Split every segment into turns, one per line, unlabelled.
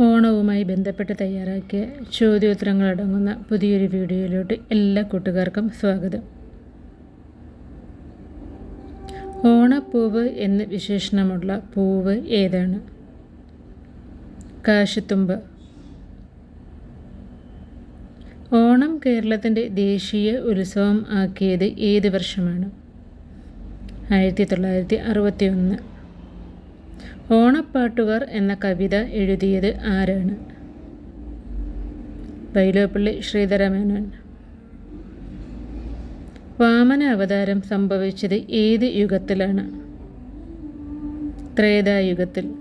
ഓണവുമായി ബന്ധപ്പെട്ട് തയ്യാറാക്കിയ ചോദ്യോത്തരങ്ങളടങ്ങുന്ന പുതിയൊരു വീഡിയോയിലോട്ട് എല്ലാ കൂട്ടുകാർക്കും സ്വാഗതം. ഓണപ്പൂവ് എന്ന് വിശേഷണമുള്ള പൂവ് ഏതാണ്? കാശിത്തുമ്പ്. ഓണം കേരളത്തിന്റെ ദേശീയ ഉത്സവം ആക്കിയത് ഏത് വർഷമാണ്? ആയിരത്തി തൊള്ളായിരത്തി അറുപത്തി ഒന്ന് ഓണപ്പാട്ടുകാർ എന്ന കവിത എഴുതിയത് ആരാണ്? വൈലോപ്പള്ളി ശ്രീധരമേനോൻ. വാമന അവതാരം സംഭവിച്ചത് ഏത് യുഗത്തിലാണ്? ത്രേതായുഗത്തിൽ.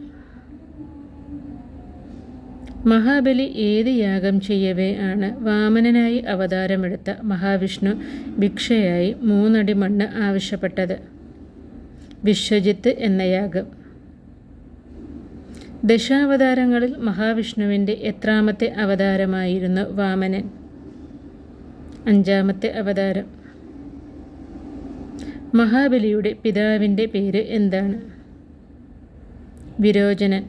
മഹാബലി ഏത് യാഗം ചെയ്യവേ ആണ് വാമനനായി അവതാരമെടുത്ത മഹാവിഷ്ണു ഭിക്ഷയായി മൂന്നടി മണ്ണ് ആവശ്യപ്പെട്ടത്. വിശ്വജിത്ത് എന്ന യാഗം. ദശാവതാരങ്ങളിൽ മഹാവിഷ്ണുവിന്റെ എത്രാമത്തെ അവതാരമായിരുന്നു വാമനൻ. അഞ്ചാമത്തെ അവതാരം. മഹാബലിയുടെ പിതാവിന്റെ പേര് എന്താണ്? വിരോചനൻ.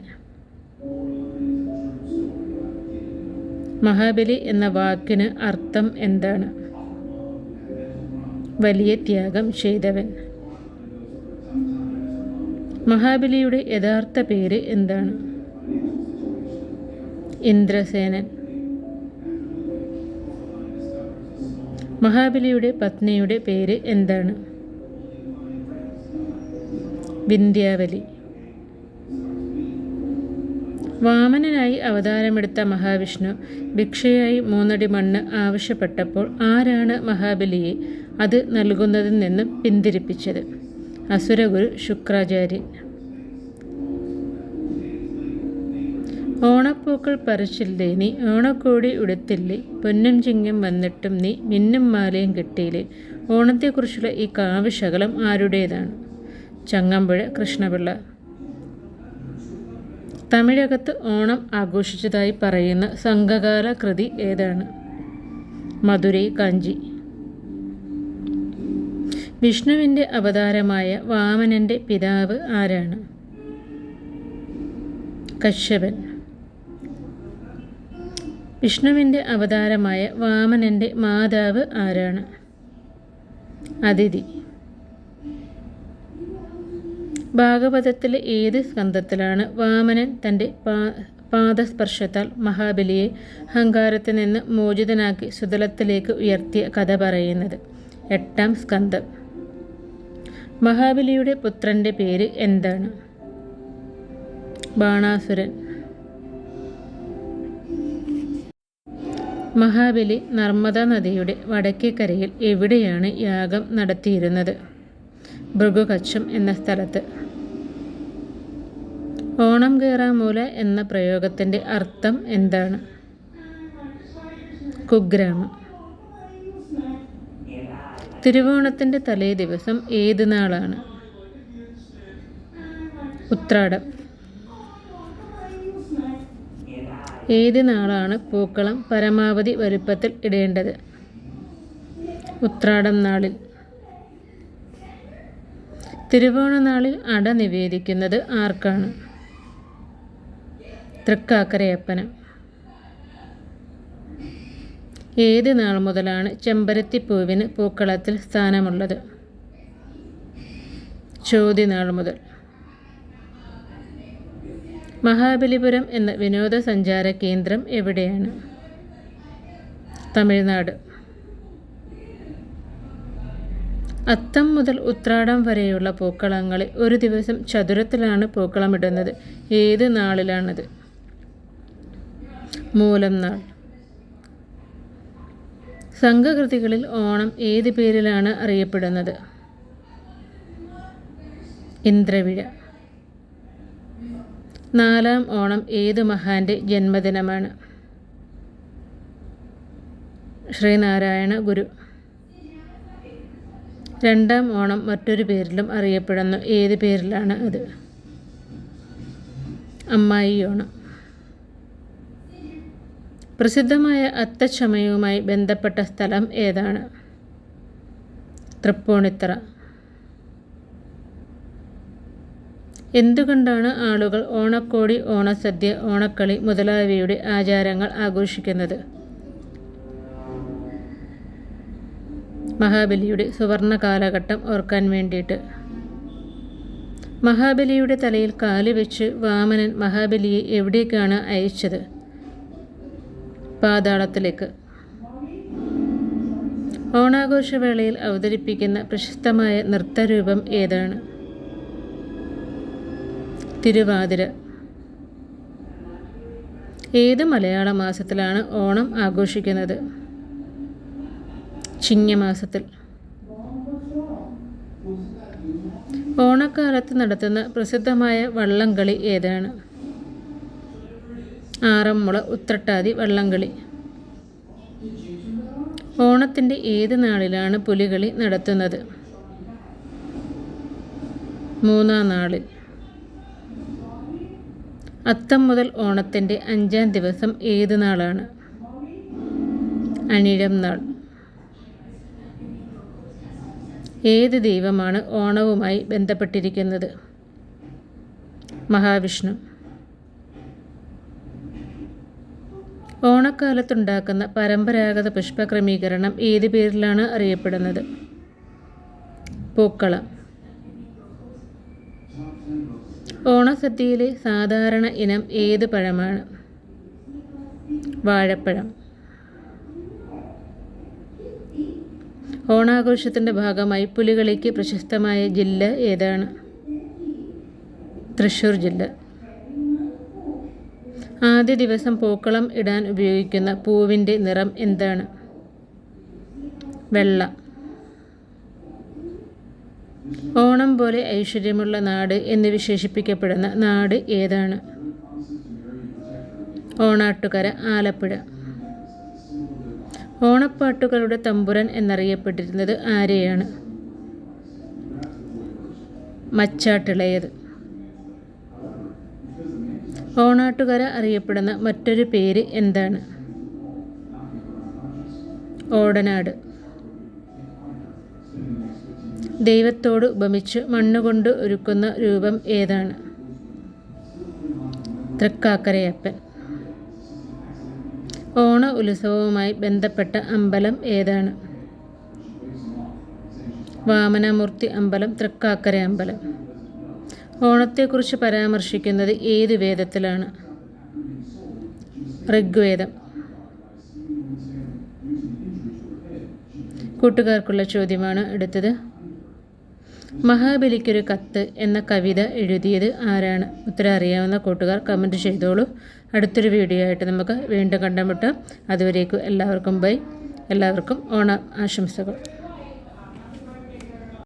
മഹാബലി എന്ന വാക്കിന് അർത്ഥം എന്താണ്? വലിയ ത്യാഗം ചെയ്തവൻ. മഹാബലിയുടെ യഥാർത്ഥ പേര് എന്താണ്? ഇന്ദ്രസേനൻ. മഹാബലിയുടെ പത്നിയുടെ പേര് എന്താണ്? വിന്ധ്യാവലി. വാമനനായി അവതാരമെടുത്ത മഹാവിഷ്ണു ഭിക്ഷയായി മൂന്നടി മണ്ണ് ആവശ്യപ്പെട്ടപ്പോൾ ആരാണ് മഹാബലിയെ അത് നൽകുന്നതിൽ നിന്നും പിന്തിരിപ്പിച്ചത്? അസുരഗുരു ശുക്രാചാര്യൻ. ഓണപ്പൂക്കൾ പറിച്ചില്ലേ നീ? ഓണക്കോടി ഉടുത്തില്ലേ? പൊന്നും ചിങ്ങം വന്നിട്ടും നീ മിന്നും മാലയും കിട്ടിയില്ലേ? ഓണത്തെക്കുറിച്ചുള്ള ഈ കാവ്യശകലം ആരുടേതാണ്? ചങ്ങമ്പുഴ കൃഷ്ണപിള്ള. തമിഴകത്ത് ഓണം ആഘോഷിച്ചതായി പറയുന്ന സംഘകാല കൃതി ഏതാണ്? മധുരൈ കാഞ്ചി. വിഷ്ണുവിന്റെ അവതാരമായ വാമനന്റെ പിതാവ് ആരാണ്? കശ്യപൻ. വിഷ്ണുവിന്റെ അവതാരമായ വാമനന്റെ മാതാവ് ആരാണ്? അതിഥി. ഭാഗവതത്തിലെ ഏത് സ്കന്ധത്തിലാണ് വാമനൻ തന്റെ പാ പാദസ്പർശത്താൽ മഹാബലിയെ അഹങ്കാരത്തിൽ നിന്ന് മോചിതനാക്കി സുതലത്തിലേക്ക് ഉയർത്തിയ കഥ പറയുന്നത്? എട്ടാം സ്കന്ധം. മഹാബലിയുടെ പുത്രന്റെ പേര് എന്താണ്? ബാണാസുരൻ. മഹാബലി നർമ്മദ നദിയുടെ വടക്കേ കരയിൽ എവിടെയാണ് യാഗം നടത്തിയിരുന്നത്? ഭൃഗുകച്ചം എന്ന സ്ഥലത്ത്. ഓണം കയറാമൂല എന്ന പ്രയോഗത്തിന്റെ അർത്ഥം എന്താണ്? കുഗ്രാമം. തിരുവോണത്തിന്റെ തലേ ദിവസം ഏത് നാളാണ്? ഉത്രാടം. ഏത് നാളാണ് പൂക്കളം പരമാവധി വലുപ്പത്തിൽ ഇടേണ്ടത്? ഉത്രാടം നാളിൽ. തിരുവോണ നാളിൽ അട നിവേദിക്കുന്നത് ആർക്കാണ്? തൃക്കാക്കരയപ്പന. ഏത് നാൾ മുതലാണ് ചെമ്പരത്തിപ്പൂവിന് പൂക്കളത്തിൽ സ്ഥാനമുള്ളത്? ചോദ്യനാൾ മുതൽ. മഹാബലിപുരം എന്ന വിനോദസഞ്ചാര കേന്ദ്രം എവിടെയാണ്? തമിഴ്നാട്. അത്തം മുതൽ ഉത്രാടം വരെയുള്ള പൂക്കളങ്ങളെ ഒരു ദിവസം ചതുരത്തിലാണ് പൂക്കളമിടുന്നത്. ഏത് നാളിലാണത്? മൂലം നാൾ. സംഘകൃതികളിൽ ഓണം ഏത് പേരിലാണ് അറിയപ്പെടുന്നത്? ഇന്ദ്രവിഴ. നാലാം ഓണം ഏത് മഹാന്റെ ജന്മദിനമാണ്? ശ്രീനാരായണ ഗുരു. രണ്ടാം ഓണം മറ്റൊരു പേരിലും അറിയപ്പെടുന്നു. ഏത് പേരിലാണ് അത്? അമ്മായി ഓണം. പ്രസിദ്ധമായ അത്തച്ചമയവുമായി ബന്ധപ്പെട്ട സ്ഥലം ഏതാണ്? തൃപ്പൂണിത്തറ. എന്തുകൊണ്ടാണ് ആളുകൾ ഓണക്കോടി ഓണസദ്യ ഓണക്കളി മുതലായവയുടെ ആചാരങ്ങൾ ആഘോഷിക്കുന്നത്? മഹാബലിയുടെ സുവർണ കാലഘട്ടം ഓർക്കാൻ വേണ്ടിയിട്ട്. മഹാബലിയുടെ തലയിൽ കാൽ വെച്ച് വാമനൻ മഹാബലിയെ എവിടേക്കാണ് അയച്ചത്? പാതാളത്തിലേക്ക്. ഓണാഘോഷവേളയിൽ അവതരിപ്പിക്കുന്ന പ്രശസ്തമായ നൃത്തരൂപം ഏതാണ്? തിരുവാതിര. ഏത് മലയാള മാസത്തിലാണ് ഓണം ആഘോഷിക്കുന്നത്? ചിങ്ങമാസത്തിൽ. ഓണക്കാലത്ത് നടത്തുന്ന പ്രസിദ്ധമായ വള്ളംകളി ഏതാണ്? ആറന്മുള ഉത്രട്ടാതി വള്ളംകളി. ഓണത്തിന്റെ ഏത് നാളിലാണ് പുലികളി നടത്തുന്നത്? മൂന്നാം നാളിൽ. അത്തം മുതൽ ഓണത്തിന്റെ അഞ്ചാം ദിവസം ഏത് നാളാണ്? അണിഴം നാൾ. ഏത് ദൈവമാണ് ഓണവുമായി ബന്ധപ്പെട്ടിരിക്കുന്നത്? മഹാവിഷ്ണു. ഓണക്കാലത്തുണ്ടാക്കുന്ന പരമ്പരാഗത പുഷ്പക്രമീകരണം ഏത് പേരിലാണ് അറിയപ്പെടുന്നത്? പൂക്കളം. ഓണസദ്യയിലെ സാധാരണ ഇനം ഏത് പഴമാണ്? വാഴപ്പഴം. ഓണാഘോഷത്തിന്റെ ഭാഗമായി പുലികളിക്ക് പ്രശസ്തമായ ജില്ല ഏതാണ്? തൃശ്ശൂർ ജില്ല. ആദ്യ ദിവസം പൂക്കളം ഇടാൻ ഉപയോഗിക്കുന്ന പൂവിന്റെ നിറം എന്താണ്? വെള്ള. ഓണം പോലെ ഐശ്വര്യമുള്ള നാട് എന്ന് വിശേഷിപ്പിക്കപ്പെടുന്ന നാട് ഏതാണ്? ഓണാട്ടുകര ആലപ്പുഴ. ഓണപ്പാട്ടുകളുടെ തമ്പുരൻ എന്നറിയപ്പെട്ടിരുന്നത് ആരെയാണ്? മച്ചാട്ടിളയത് ഓണാട്ടുകര അറിയപ്പെടുന്ന മറ്റൊരു പേര് എന്താണ്? ഓടനാട്. ദൈവത്തോട് ഉപമിച്ച് മണ്ണുകൊണ്ട് ഒരുക്കുന്ന രൂപം ഏതാണ്? തൃക്കാക്കരയപ്പൻ. ഓണ ഉത്സവവുമായി ബന്ധപ്പെട്ട അമ്പലം ഏതാണ്? വാമനമൂർത്തി അമ്പലം തൃക്കാക്കര അമ്പലം. ഓണത്തെക്കുറിച്ച് പരാമർശിക്കുന്നത് ഏത് വേദത്തിലാണ്? ഋഗ്വേദം. കൂട്ടുകാർക്കുള്ള ചോദ്യമാണ് എടുത്തത് മഹാബലിക്കൊരു കത്ത് എന്ന കവിത എഴുതിയത് ആരാണ്? ഉത്തരം അറിയാവുന്ന കൂട്ടുകാർ കമന്റ് ചെയ്തോളൂ. അടുത്തൊരു വീഡിയോ ആയിട്ട് നമുക്ക് വീണ്ടും കണ്ടുമുട്ടാം. അതുവരേക്കും എല്ലാവർക്കും ബൈ എല്ലാവർക്കും ഓണ ആശംസകൾ.